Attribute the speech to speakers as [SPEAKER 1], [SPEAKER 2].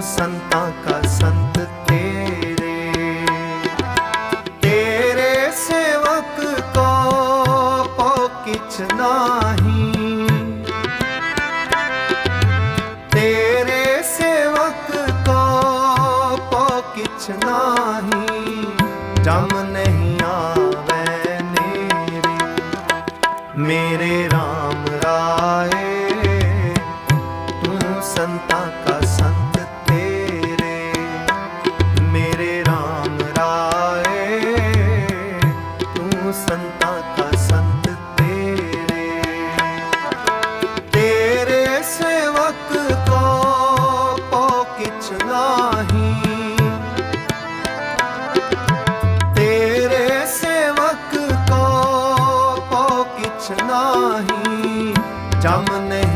[SPEAKER 1] संता का संत तेरे। तेरे सेवक को ओ किच नाही। तेरे सेवक को ओ किच नाही। जम नहीं आवे नेरे मेरे राम राय, तू संता का ਨਾਹੀ। ਤੇਰੇ ਸੇਵਕ ਕੋ ਪੋ ਕਿਛ ਨਾਹੀ। ਜਮ ਨੇ